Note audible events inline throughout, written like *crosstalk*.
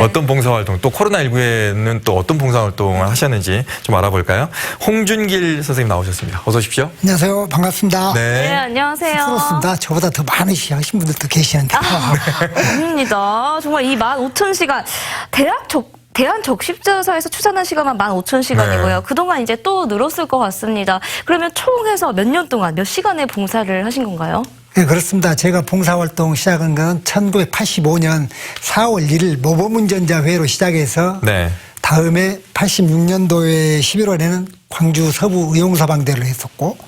어떤 봉사활동, 또 코로나19에는 또 어떤 봉사활동을 하셨는지 좀 알아볼까요? 홍준길 선생님 나오셨습니다. 어서 오십시오. 안녕하세요. 반갑습니다. 네, 안녕하세요. 쑥스럽습니다. 저보다 더 많이 하신 분들도 계시는데. 아, 아닙니다. 정말 이 15,000시간 대학 적 대한 적십자사에서 추산한 시간만 15,000시간이고요. 네. 그동안 이제 또 늘었을 것 같습니다. 그러면 총 해서 몇 년 동안 몇 시간의 봉사를 하신 건가요? 네, 그렇습니다. 제가 봉사활동 시작한 건 1985년 4월 1일 모범운전자회로 시작해서 네. 다음에 86년도에 11월에는 광주 서부 의용소방대를 했었고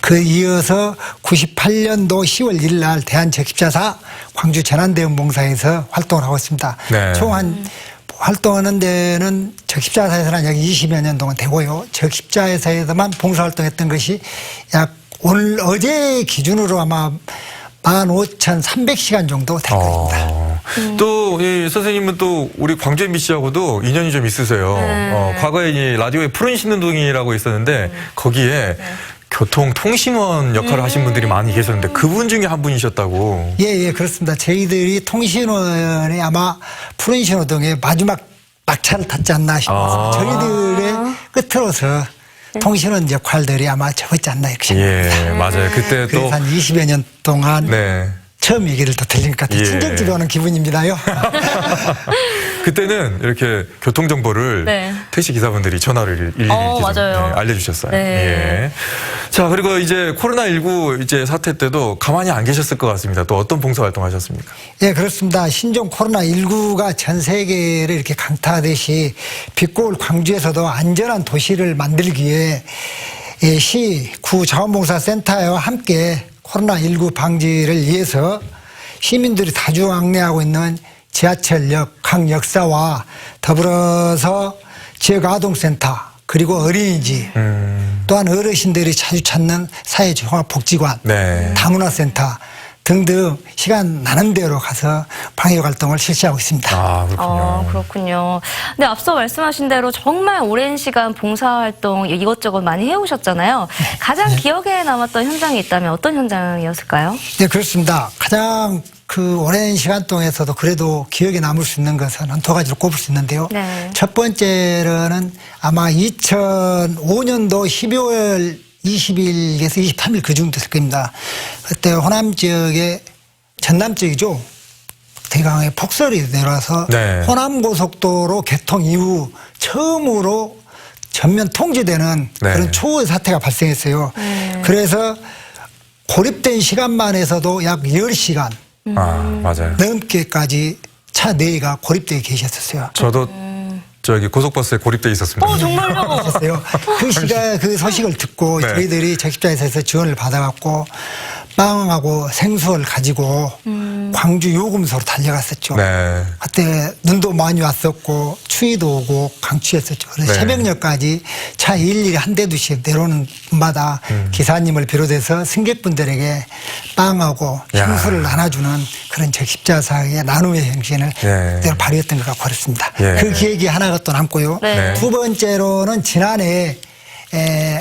그 이어서 98년도 10월 1일 날 대한적십자사 광주 재난대응봉사에서 활동을 하고 있습니다. 네. 총한 활동하는 데는 적십자사에서는 약 20여 년 동안 되고요. 적십자에서만 봉사활동했던 것이 약 오늘 어제 기준으로 아마 15,300시간 정도 될 겁니다. 어, 또, 이 선생님은 또 우리 광주 MBC하고도 인연이 좀 있으세요. 네. 어, 과거에 이 라디오에 푸른 신는동이라고 있었는데 거기에 교통 통신원 역할을 하신 분들이 많이 계셨는데 그분 중에 한 분이셨다고. 예, 예, 그렇습니다. 저희들이 통신원에 아마 푸른 신호등의 마지막 막차를 탔지 않나 싶어서 아. 저희들의 끝으로서 통신원 역할들이 아마 적었지 않나 이렇게 생각합니다. 예, 맞아요. 그때 또. 그래서 한 20여 년 동안 네. 처음 얘기를 또 들린 것 같아요. 예. 친정집에 오는 기분입니다요. *laughs* 그때는 이렇게 교통 정보를 네. 택시 기사분들이 전화를 일일이 어, 이렇게 좀, 맞아요. 네, 알려주셨어요. 네. 예. 자 그리고 이제 코로나 19 이제 사태 때도 가만히 안 계셨을 것 같습니다. 또 어떤 봉사 활동 하셨습니까? 예, 그렇습니다. 신종 코로나19가 전 세계를 이렇게 강타하듯이 빛고울 광주에서도 안전한 도시를 만들기 위해 예, 시, 구 자원봉사센터와 함께 코로나19 방지를 위해서 시민들이 다주왕래하고 있는 지하철역, 각 역사와 더불어서 지역 아동센터 그리고 어린이집 음. 또한 어르신들이 자주 찾는 사회종합복지관 네. 다문화센터 등등 시간 나는 대로 가서 방역 활동을 실시하고 있습니다. 아 그렇군요. 어, 그렇군요. 근데 앞서 말씀하신 대로 정말 오랜 시간 봉사활동 이것저것 많이 해오셨잖아요. 가장 기억에 남았던 현장이 있다면 어떤 현장이었을까요? 네, 그렇습니다. 가장 그 오랜 시간 동안에서도 그래도 기억에 남을 수 있는 것은 한 두 가지로 꼽을 수 있는데요. 네. 첫 번째로는 아마 2005년도 12월 20일에서 23일 그 정도 될 겁니다. 그때 호남 지역에 전남 쪽이죠. 대강에 폭설이 내려와서 네. 호남 고속도로 개통 이후 처음으로 전면 통제되는 네. 그런 초의 사태가 발생했어요. 그래서 고립된 시간만 해서도 약 10시간 아 맞아요. 넘게까지 차 내가 고립되어 계셨었어요. 저도 저기 고속버스에 고립돼 있었습니다. 어, 정말요? 그랬어요. 그 시간 그 소식을 듣고 네. 저희들이 적십자에서 지원을 받아갖고 빵하고 생수를 가지고 광주 요금소로 달려갔었죠. 네. 그때 눈도 많이 왔었고 추위도 오고 강추했었죠. 그래서 네. 새벽녘까지 차 일일이 한 대두씩 내려오는 분마다 음. 기사님을 비롯해서 승객분들에게 빵하고 야. 생수를 나눠주는 그런 적십자사의 나눔의 정신을 네. 그대로 발휘했던 것 같고 그렇습니다. 예. 그 기획이 하나가 또 남고요. 네. 두 번째로는 지난해 에,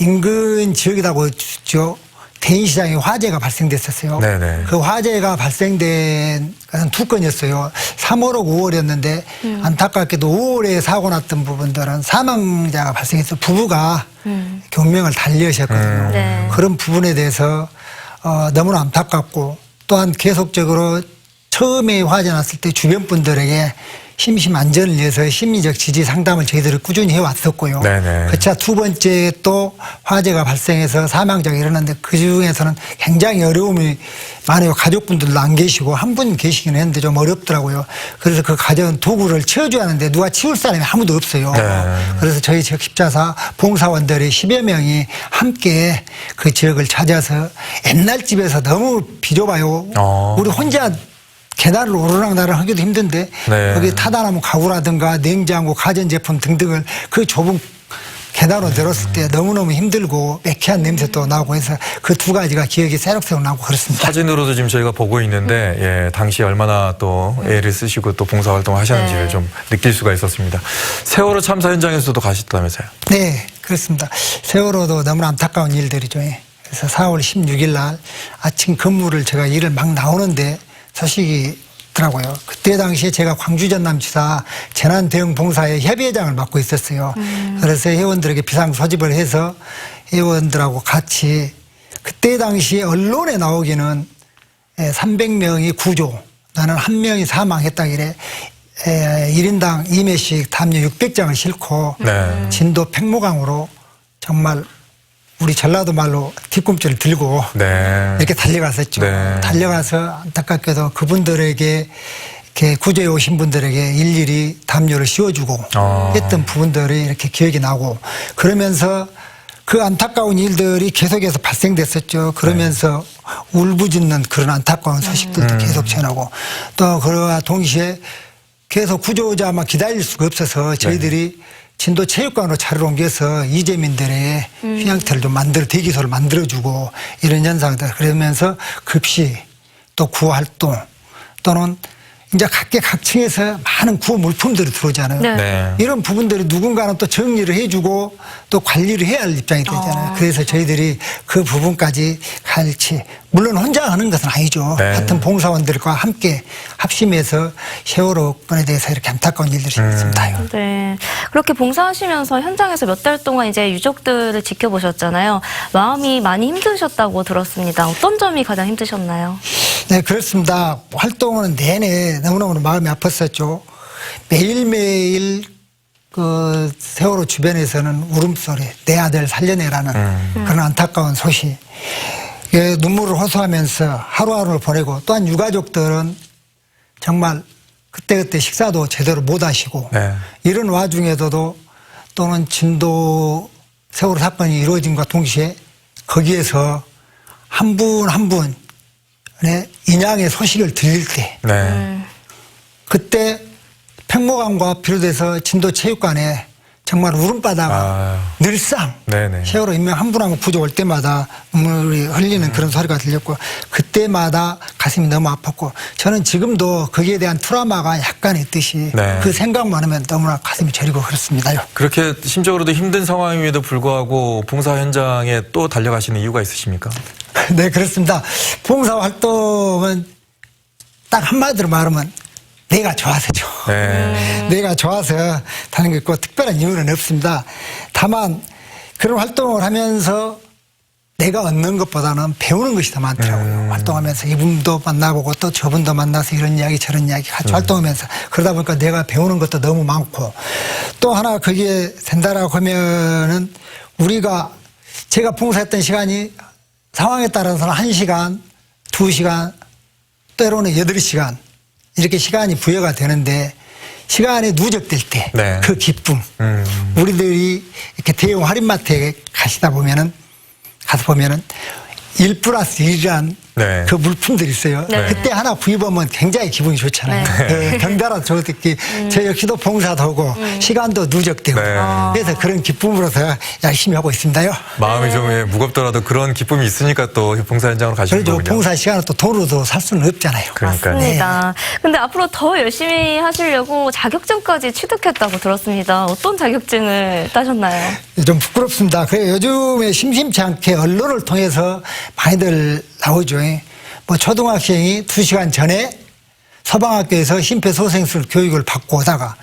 인근 지역이라고 했죠. 대인시장에 화재가 발생됐었어요. 네네. 그 화재가 발생된 것은 두 건이었어요. 3월하고 5월이었는데 안타깝게도 5월에 사고 났던 부분들은 사망자가 발생해서 부부가 경명을 달리하셨거든요. 네. 그런 부분에 대해서 어, 너무나 안타깝고 또한 계속적으로 처음에 화재 났을 때 주변 분들에게 심심 안전을 위해서 심리적 지지 상담을 저희들이 꾸준히 해왔었고요. 네네. 그차 두 번째 또 화재가 발생해서 사망자가 일어났는데 그 중에서는 굉장히 어려움이 많아요. 가족분들도 안 계시고 한 분 계시긴 했는데 좀 어렵더라고요. 그래서 그 가정 도구를 치워줘야 하는데 누가 치울 사람이 아무도 없어요. 네. 그래서 저희 지역 십자사 봉사원들이 10여 명이 함께 그 지역을 찾아서 옛날 집에서 너무 비좁아요. 어. 우리 혼자 계단을 오르락내리락 하기도 힘든데 네. 거기 타다나무 가구라든가 냉장고 가전제품 등등을 그 좁은 계단으로 내렸을 때 너무너무 힘들고 매캐한 냄새도 나고 해서 그 두 가지가 기억이 새록새록 나고 그렇습니다. 사진으로도 지금 저희가 보고 있는데 예, 당시 얼마나 또 애를 쓰시고 또 봉사 활동을 하셨는지를 네. 좀 느낄 수가 있었습니다. 세월호 참사 현장에서도 가셨다면서요? 네, 그렇습니다. 세월호도 너무나 안타까운 일들이죠. 예. 그래서 4월 16일 날 아침 근무를 제가 일을 막 나오는데 소식이 있더라고요. 그때 당시에 제가 광주 전남지사 재난 대응 봉사의 협의회장을 맡고 있었어요. 그래서 회원들에게 비상 소집을 해서 회원들하고 같이 그때 당시에 언론에 나오기는 300명이 구조, 나는 한 명이 사망했다길래 1인당 2매씩 담요 600장을 싣고 네. 진도 팽모강으로 정말 우리 전라도 말로 뒤꿈치를 들고 네. 이렇게 달려갔었죠. 네. 달려가서 안타깝게도 그분들에게 이렇게 구조해 오신 분들에게 일일이 담요를 씌워주고 아. 했던 부분들이 이렇게 기억이 나고 그러면서 그 안타까운 일들이 계속해서 발생됐었죠. 그러면서 울부짖는 그런 안타까운 소식들도 음. 계속 전하고 또 그와 동시에 계속 구조자만 기다릴 수가 없어서 저희들이 진도 체육관으로 차를 옮겨서 이재민들의 휴양터를 좀 만들어 대기소를 만들어주고 이런 현상들 그러면서 급시 또 구호 활동 또는 이제 각계 각층에서 많은 구호 물품들이 들어오잖아요. 네. 네. 이런 부분들이 누군가는 또 정리를 해주고 또 관리를 해야 할 입장이 되잖아요. 아, 그래서 저희들이 그 부분까지 같이 물론 혼자 하는 것은 아니죠. 네. 같은 봉사원들과 함께 합심해서 세월호 건에 대해서 이렇게 안타까운 일들이 있습니다. 네. 그렇게 봉사하시면서 현장에서 몇 달 동안 이제 유족들을 지켜보셨잖아요. 마음이 많이 힘드셨다고 들었습니다. 어떤 점이 가장 힘드셨나요? 네, 그렇습니다. 활동은 내내 너무너무 마음이 아팠었죠. 매일매일 그 세월호 주변에서는 울음소리, 내 아들 살려내라는 그런 안타까운 소식. 예, 눈물을 호소하면서 하루하루를 보내고 또한 유가족들은 정말 그때그때 식사도 제대로 못 하시고 네. 이런 와중에도 또는 진도 세월호 사건이 이루어진과 동시에 거기에서 한 분 한 분의 인양의 소식을 들릴 때 네. 그때 팽모강과 비롯해서 진도 체육관에 정말 울음바다가 아. 늘상 네네. 세월호 인명 한 분 한분 구조 올 때마다 눈물이 흘리는 그런 소리가 들렸고 그때마다 가슴이 너무 아팠고 저는 지금도 거기에 대한 트라우마가 약간 있듯이 네. 그 생각만 하면 너무나 가슴이 저리고 그렇습니다요. 그렇게 심적으로도 힘든 상황임에도 불구하고 봉사 현장에 또 달려가시는 이유가 있으십니까? *laughs* 네, 그렇습니다. 봉사 활동은 딱 한마디로 말하면 내가 좋아서죠. 네. *laughs* 내가 좋아서 다는 게 있고 특별한 이유는 없습니다. 다만 그런 활동을 하면서 내가 얻는 것보다는 배우는 것이 더 많더라고요. 활동하면서 이분도 만나보고 또 저분도 만나서 이런 이야기 저런 이야기 같이 활동하면서 그러다 보니까 내가 배우는 것도 너무 많고 또 하나 거기에 된다라고 하면은 우리가 제가 봉사했던 시간이 상황에 따라서는 한시간두시간 때로는 여덟 시간 이렇게 시간이 부여가 되는데 시간이 누적될 때 네. 그 기쁨 음. 우리들이 이렇게 대형 할인마트에 가시다 보면은 가서 보면은 1 플러스 1이란 네. 그 물품들이 있어요. 네. 그때 하나 구입하면 굉장히 기분이 좋잖아요. 네. 네. 덩달아 저 특히 저 역시도 봉사도 하고 시간도 누적되고 네. 그래서 그런 기쁨으로서 열심히 하고 있습니다요. 마음이 좀 예, 무겁더라도 그런 기쁨이 있으니까 또 봉사 현장으로 가시는 그래도 거군요. 봉사 시간을 또 돈으로도 살 수는 없잖아요. 그러니까요. 맞습니다. 근데 앞으로 더 열심히 하시려고 자격증까지 취득했다고 들었습니다. 어떤 자격증을 따셨나요? 좀 부끄럽습니다. 그래 요즘에 심심치 않게 언론을 통해서 많이들 나오죠. 뭐 초등학생이 두 시간 전에 서방학교에서 심폐소생술 교육을 받고 오다가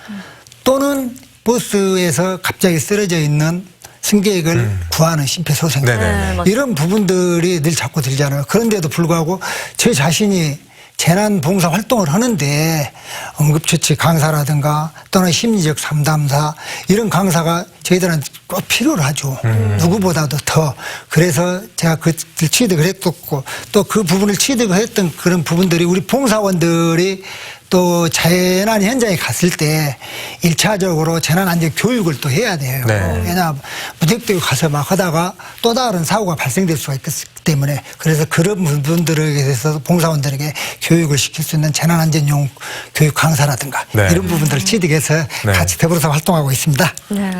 또는 버스에서 갑자기 쓰러져 있는 승객을 구하는 심폐소생술 네네. 네, 맞습니다. 이런 부분들이 늘 자꾸 들잖아요. 그런데도 불구하고 제 자신이 재난 봉사 활동을 하는데 응급처치 강사라든가 또는 심리적 상담사 이런 강사가 저희들한테 꼭 필요로 하죠. 누구보다도 더. 그래서 제가 그 취득을 했었고 또 그 부분을 취득을 했던 그런 부분들이 우리 봉사원들이 또 재난 현장에 갔을 때 일차적으로 재난 안전 교육을 또 해야 돼요. 네. 왜냐 무턱대고 가서 막 하다가 또 다른 사고가 발생될 수가 있기 때문에 그래서 그런 분들에 대해서 봉사원들에게 교육을 시킬 수 있는 재난 안전용 교육 강사라든가 네. 이런 부분들을 취득해서 네. 같이 더불어서 활동하고 있습니다. 네.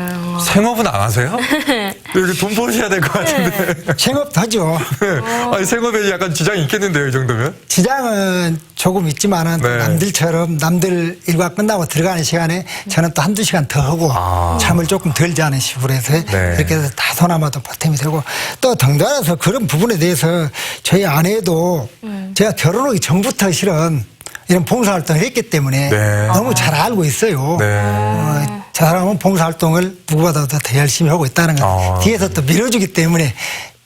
생업은 안 하세요? *laughs* 이렇게 돈 버셔야 될 것 같은데. 생업도 하죠. *laughs* 아니, 생업에 약간 지장이 있겠는데요, 이 정도면? 지장은 조금 있지만은 네. 남들처럼 남들 일과 끝나고 들어가는 시간에 저는 또 한두 시간 더 하고 아. 잠을 조금 덜 자는 식으로 해서 네. 그렇게 해서 다소나마도 보탬이 되고 또 덩달아서 그런 부분에 대해서 저희 아내도 제가 결혼하기 전부터 실은 이런 봉사활동을 했기 때문에 네. 너무 잘 알고 있어요. 네. 어, 저 사람은 봉사활동을 누구보다도 더 열심히 하고 있다는 걸 아. 뒤에서 또 밀어주기 때문에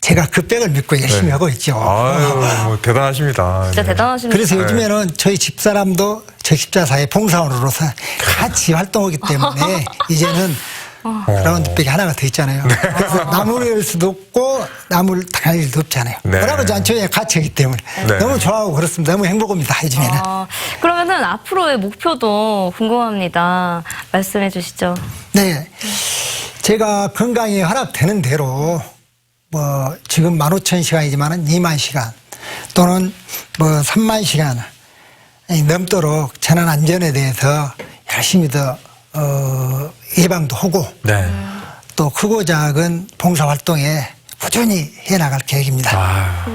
제가 그 백을 믿고 열심히 네. 하고 있죠. 아유, 뭐 대단하십니다. 진짜 네. 대단하십니다. 그래서 요즘에는 저희 집사람도 적십자사의 봉사원으로서 같이 활동하기 때문에 *laughs* 이제는 라운드백이 하나가 더 있잖아요. 그래서 *laughs* 나무를 수도 없고 나무를 당할 일도 없잖아요. 네. 뭐라고 않죠? 예, 같이 하기 때문에. 네. 너무 좋아하고 그렇습니다. 너무 행복합니다. 요즘에는. 어, 그러면은 앞으로의 목표도 궁금합니다. 말씀해 주시죠. 네. 제가 건강이 허락되는 대로 뭐 지금 15,000시간이지만은 2만 시간 또는 뭐 3만 시간 넘도록 재난 안전에 대해서 열심히 더 어, 예방도 하고 네. 또 크고 작은 봉사 활동에 꾸준히 해 나갈 계획입니다. 아,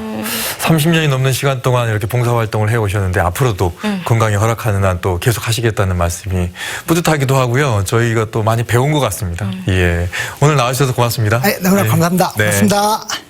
30년이 넘는 시간 동안 이렇게 봉사활동을 해오셨는데 앞으로도 건강이 허락하는 한 또 계속 하시겠다는 말씀이 뿌듯하기도 하고요. 저희가 또 많이 배운 것 같습니다. 예. 오늘 나와주셔서 고맙습니다. 네, 너무나 예. 감사합니다. 네. 고맙습니다.